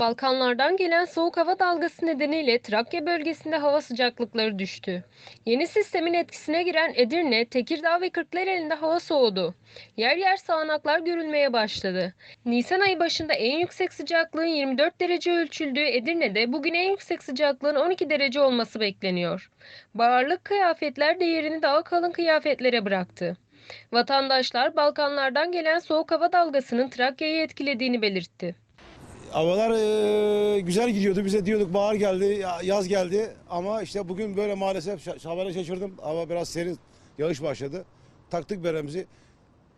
Balkanlardan gelen soğuk hava dalgası nedeniyle Trakya bölgesinde hava sıcaklıkları düştü. Yeni sistemin etkisine giren Edirne, Tekirdağ ve Kırklareli'nde hava soğudu. Yer yer sağanaklar görülmeye başladı. Nisan ayı başında en yüksek sıcaklığın 24 derece ölçüldüğü Edirne'de bugün en yüksek sıcaklığın 12 derece olması bekleniyor. Baharlık kıyafetler değerini daha kalın kıyafetlere bıraktı. Vatandaşlar Balkanlardan gelen soğuk hava dalgasının Trakya'yı etkilediğini belirtti. Havalar eee, güzel gidiyordu. Bize diyorduk bahar geldi, ya- yaz geldi. Ama işte bugün böyle maalesef habere şaşırdım. Hava biraz serin, yağış başladı. Taktık beremizi.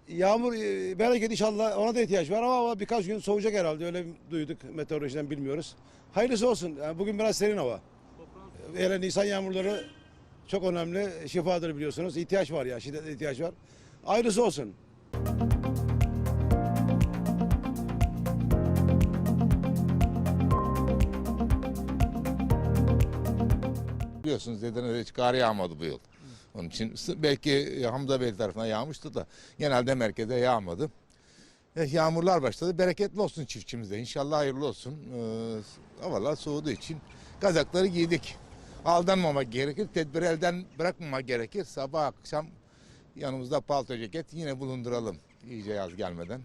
Yağmur, eee, bereket inşallah ona da ihtiyaç var ama hava birkaç gün soğuyacak herhalde. Öyle duyduk meteorolojiden bilmiyoruz. Hayırlısı olsun. Yani bugün biraz serin hava. Hele Nisan yağmurları çok önemli. Şifadır biliyorsunuz. İhtiyaç var ya, şiddetle ihtiyaç var. Hayırlısı olsun. Biliyorsunuz Edirne'de hiç kar yağmadı bu yıl. Onun için belki Hamza Bey tarafına yağmıştı da genelde merkeze yağmadı. Eh, yağmurlar başladı. Bereketli olsun çiftçimizde. İnşallah hayırlı olsun. Ee, havalar soğuduğu için kazakları giydik. Aldanmamak gerekir. Tedbiri elden bırakmamak gerekir. Sabah akşam yanımızda palto ceket yine bulunduralım. İyice yaz gelmeden.